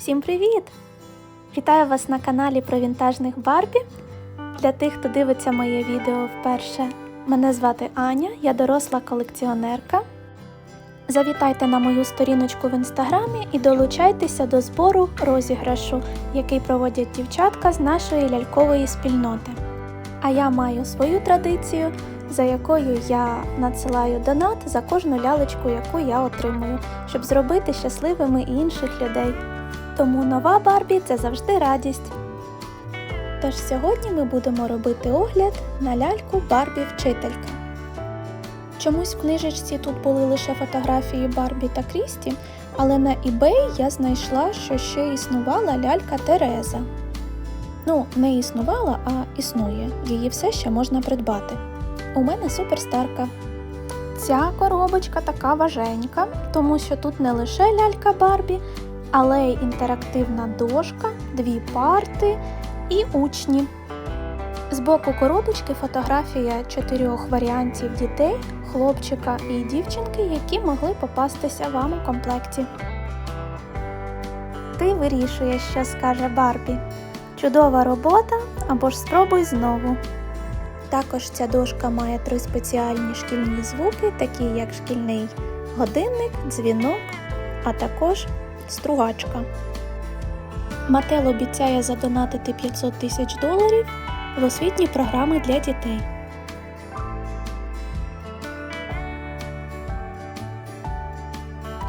Всім привіт! Вітаю вас на каналі про вінтажних Барбі. Для тих, хто дивиться моє відео вперше, мене звати Аня, я доросла колекціонерка. Завітайте на мою сторіночку в інстаграмі і долучайтеся до збору розіграшу, який проводять дівчатка з нашої лялькової спільноти. А я маю свою традицію, за якою я надсилаю донат за кожну лялечку, яку я отримую, щоб зробити щасливими інших людей. Тому нова Барбі це завжди радість. Тож сьогодні ми будемо робити огляд на ляльку Барбі Вчителька. Чомусь в книжечці тут були лише фотографії Барбі та Крісті, але на eBay я знайшла, що ще існувала лялька Тереза. Ну, не існувала, а існує. Її все ще можна придбати. У мене суперстарка. Ця коробочка така важенька, тому що тут не лише лялька Барбі, але й інтерактивна дошка, дві парти і учні. Збоку коробочки фотографія чотирьох варіантів дітей, хлопчика і дівчинки, які могли попастися вам у комплекті. Ти вирішуєш, що скаже Барбі. Чудова робота або ж спробуй знову. Також ця дошка має три спеціальні шкільні звуки, такі як шкільний годинник, дзвінок, а також стругачка. Мател обіцяє задонатити 500 тисяч доларів в освітні програми для дітей.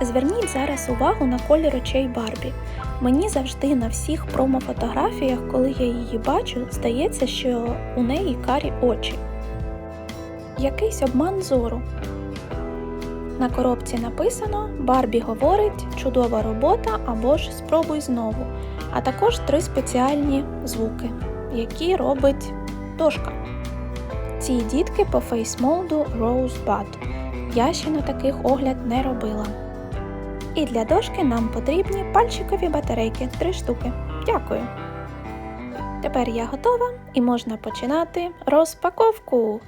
Зверніть зараз увагу на колір очей Барбі. Мені завжди на всіх промо-фотографіях, коли я її бачу, здається, що у неї карі очі. Якийсь обман зору. На коробці написано Барбі говорить чудова робота або ж спробуй знову, а також три спеціальні звуки, які робить дошка. Ці дітки по фейсмолду Rosebud. Я ще на таких огляд не робила. І для дошки нам потрібні пальчикові батарейки 3 штуки. Дякую. Тепер я готова і можна починати розпаковку.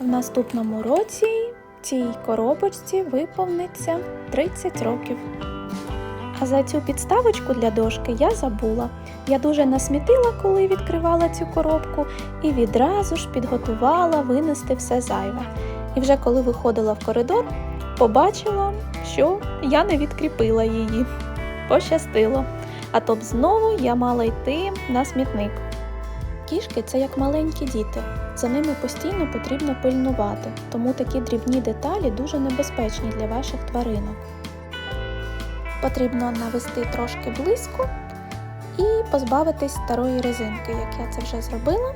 В наступному році цій коробочці виповниться 30 років. А за цю підставочку для дошки я забула. Я дуже насмітила, коли відкривала цю коробку, і відразу ж підготувала винести все зайве. І вже коли виходила в коридор, побачила, що я не відкріпила її. Пощастило. А то б знову я мала йти на смітник. Кішки це як маленькі діти. За ними постійно потрібно пильнувати, тому такі дрібні деталі дуже небезпечні для ваших тваринок. Потрібно навести трошки близько і позбавитись старої резинки, як я це вже зробила.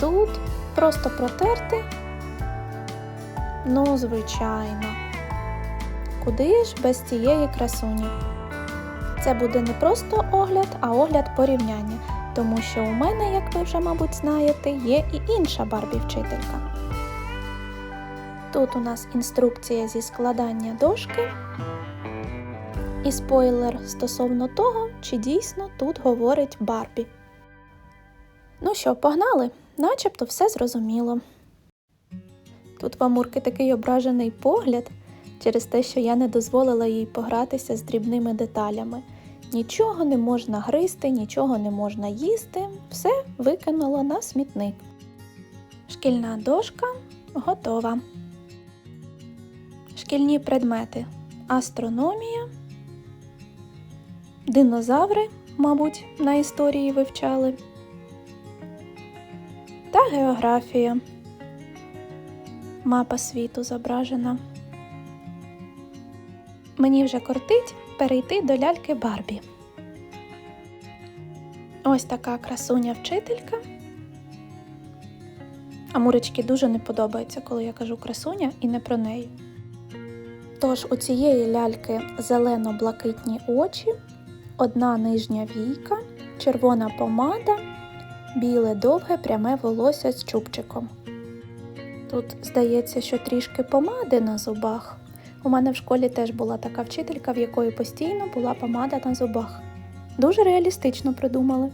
Тут просто протерти. Ну, звичайно. Куди ж без цієї красуні? Це буде не просто огляд, а огляд порівняння, тому що у мене, як ви вже, мабуть, знаєте, є і інша Барбі-вчителька. Тут у нас інструкція зі складання дошки. І спойлер стосовно того, чи дійсно тут говорить Барбі. Ну що, погнали? Начебто все зрозуміло. Тут в Амурки такий ображений погляд через те, що я не дозволила їй погратися з дрібними деталями. Нічого не можна гризти, нічого не можна їсти, все викинула на смітник. Шкільна дошка готова. Шкільні предмети. Астрономія. Динозаври, мабуть, на історії вивчали. Та географія. Мапа світу зображена. Мені вже кортить перейти до ляльки Барбі. Ось така красуня вчителька. А мурочки дуже не подобається, коли я кажу красуня і не про неї. Тож у цієї ляльки зелено-блакитні очі, одна нижня війка, червона помада, біле довге пряме волосся з чубчиком. Тут здається, що трішки помади на зубах. У мене в школі теж була така вчителька, в якої постійно була помада на зубах. Дуже реалістично придумали.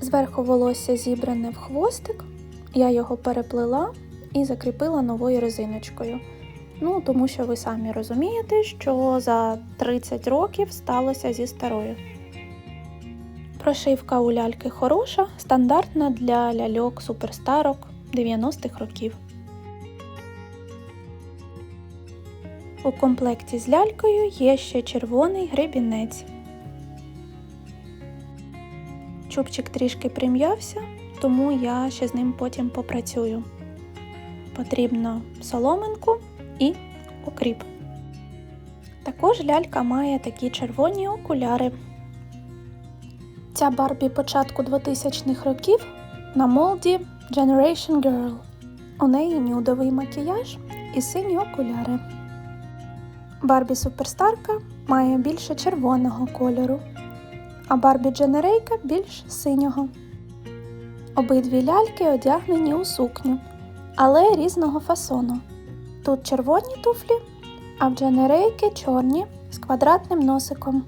Зверху волосся зібране в хвостик, я його переплела і закріпила новою резиночкою. Ну, тому що ви самі розумієте, що за 30 років сталося зі старою. Прошивка у ляльки хороша, стандартна для ляльок суперстарок 90-х років. У комплекті з лялькою є ще червоний гребінець. Чубчик трішки прим'явся, тому я ще з ним потім попрацюю. Потрібно соломинку і укріп. Також лялька має такі червоні окуляри. Ця Барбі початку 2000-х років на молді Generation Girl. У неї нюдовий макіяж і сині окуляри. Барбі Суперстарка має більше червоного кольору, а Барбі Дженерейка більш синього. Обидві ляльки одягнені у сукню, але різного фасону. Тут червоні туфлі, а в Дженерейки чорні з квадратним носиком.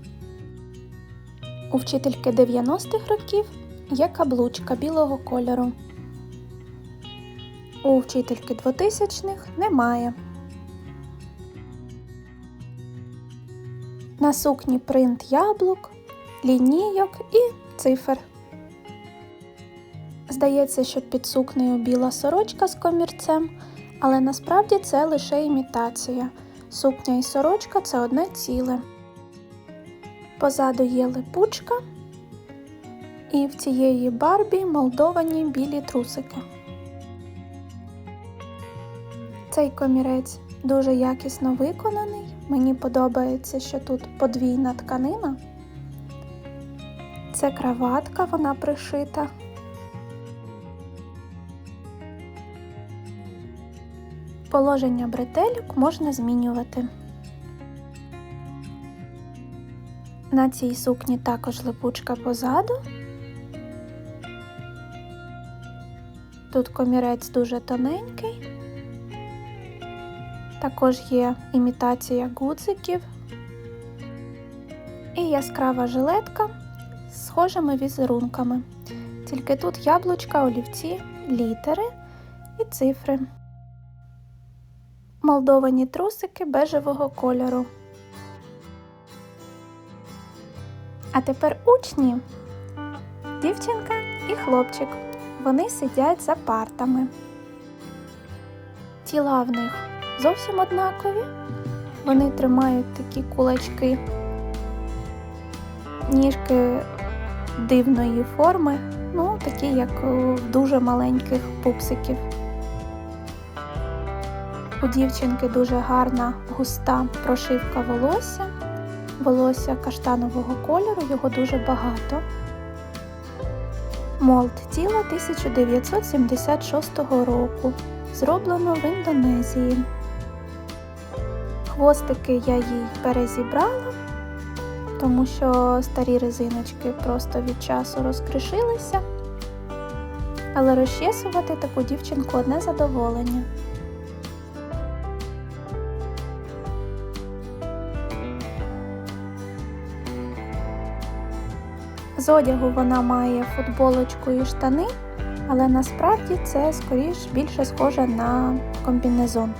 У вчительки 90-х років є каблучка білого кольору. У вчительки 2000-х немає. На сукні принт яблук, лінійок і цифр. Здається, що під сукнею біла сорочка з комірцем, але насправді це лише імітація. Сукня і сорочка це одне ціле. Позаду є липучка, і в цієї Барбі молдовані білі трусики. Цей комірець дуже якісно виконаний. Мені подобається, що тут подвійна тканина. Це краватка, вона пришита. Положення бретелюк можна змінювати. На цій сукні також липучка позаду. Тут комірець дуже тоненький. Також є імітація гудзиків і яскрава жилетка з схожими візерунками. Тільки тут яблучка, олівці, літери і цифри. Молдовані трусики бежевого кольору. А тепер учні, дівчинка і хлопчик. Вони сидять за партами. Тіла в них зовсім однакові. Вони тримають такі кулачки, ніжки дивної форми, ну, такі, як у дуже маленьких пупсиків. У дівчинки дуже гарна густа прошивка волосся. Волосся каштанового кольору, його дуже багато. Молд тіла 1976 року. Зроблено в Індонезії. Хвостики я їй перезібрала, тому що старі резиночки просто від часу розкришилися. Але розчесувати таку дівчинку одне задоволення. З одягу вона має футболочку і штани, але насправді це скоріш більше схоже на комбінезон.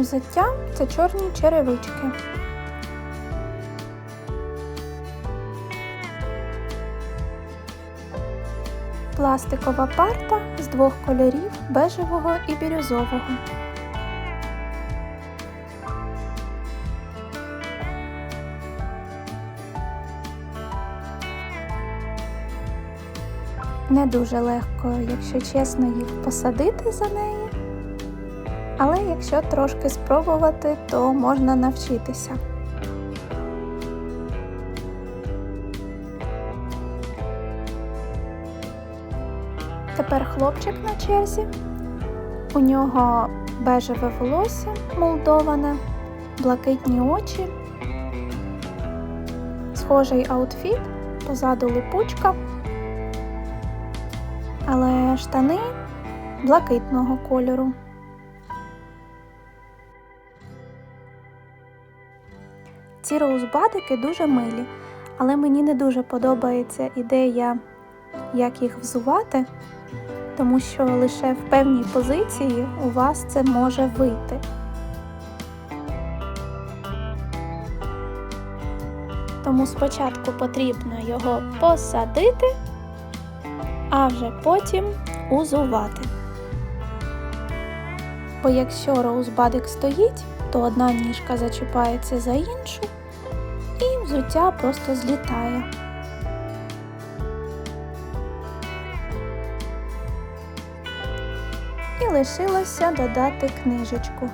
Взуття це чорні черевички. Пластикова парта з двох кольорів бежевого і бірюзового. Не дуже легко, якщо чесно, їх посадити за неї. Але якщо трошки спробувати, то можна навчитися. Тепер хлопчик на черзі. У нього бежеве волосся молдоване, блакитні очі, схожий аутфіт, позаду липучка, але штани блакитного кольору. Ці роузбадики дуже милі, Але мені не дуже подобається ідея, як їх взувати, тому що лише в певній позиції у вас це може вийти. Тому спочатку потрібно його посадити, а вже потім узувати. Бо якщо роузбадик стоїть, то одна ніжка зачіпається за іншу, і взуття просто злітає. І лишилося додати книжечку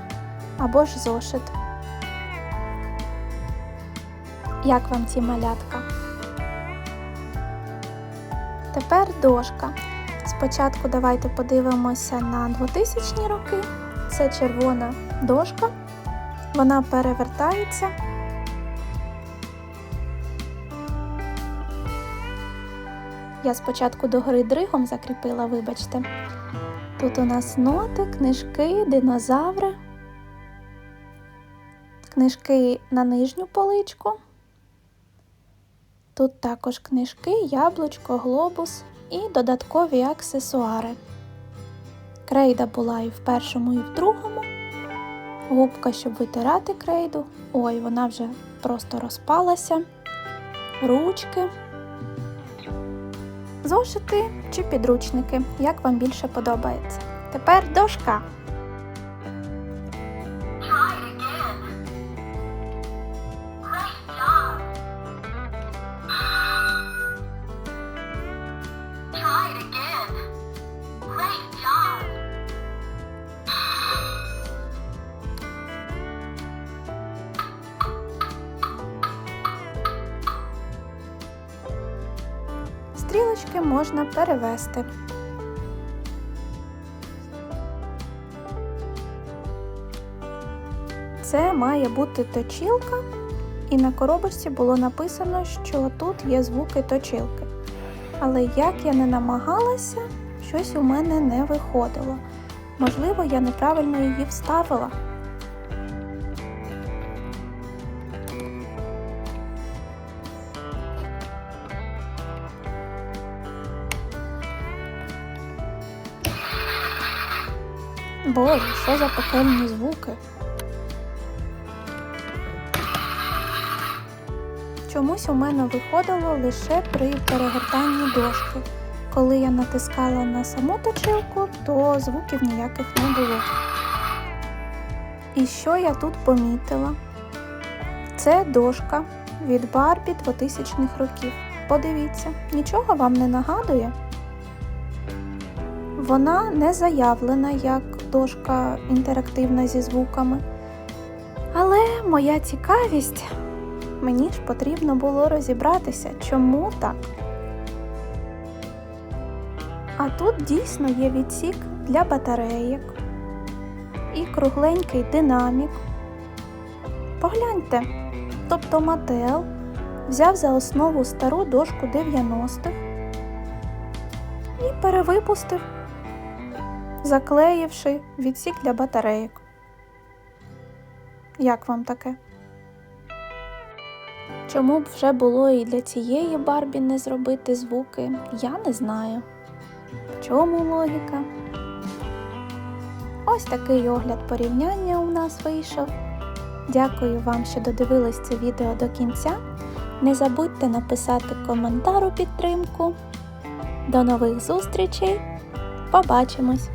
або ж зошит. Як вам ці малятка? Тепер дошка. Спочатку давайте подивимося на 2000 роки. Це червона дошка. Вона перевертається. Я спочатку догори дригом закріпила, вибачте. Тут у нас ноти, книжки, динозаври, книжки на нижню поличку. Тут також книжки, яблучко, глобус і додаткові аксесуари. Крейда була і в першому, і в другому. Губка, щоб витирати крейду. Ой, вона вже просто розпалася. Ручки. Зошити чи підручники, як вам більше подобається. Тепер дошка. Стрілочки можна перевести. Це має бути точілка, і на коробочці було написано, що тут є звуки точилки. Але як я не намагалася, щось у мене не виходило. Можливо, я неправильно її вставила. Боже, що за пекельні звуки? Чомусь у мене виходило лише при перегортанні дошки. Коли я натискала на саму точилку, то звуків ніяких не було. І що я тут помітила? Це дошка від Барбі 2000-х років. Подивіться, нічого вам не нагадує. Вона не заявлена як дошка інтерактивна зі звуками. Але моя цікавість мені ж потрібно було розібратися, чому так. А тут дійсно є відсік для батареїк і кругленький динамік. Погляньте, тобто Мател взяв за основу стару дошку 90-х і перевипустив заклеївши відсік для батарейок. Як вам таке? Чому б вже було і для цієї Барбі не зробити звуки, я не знаю. В чому логіка? Ось такий огляд порівняння у нас вийшов. Дякую вам, що додивились це відео до кінця. Не забудьте написати коментар у підтримку. До нових зустрічей! Побачимось!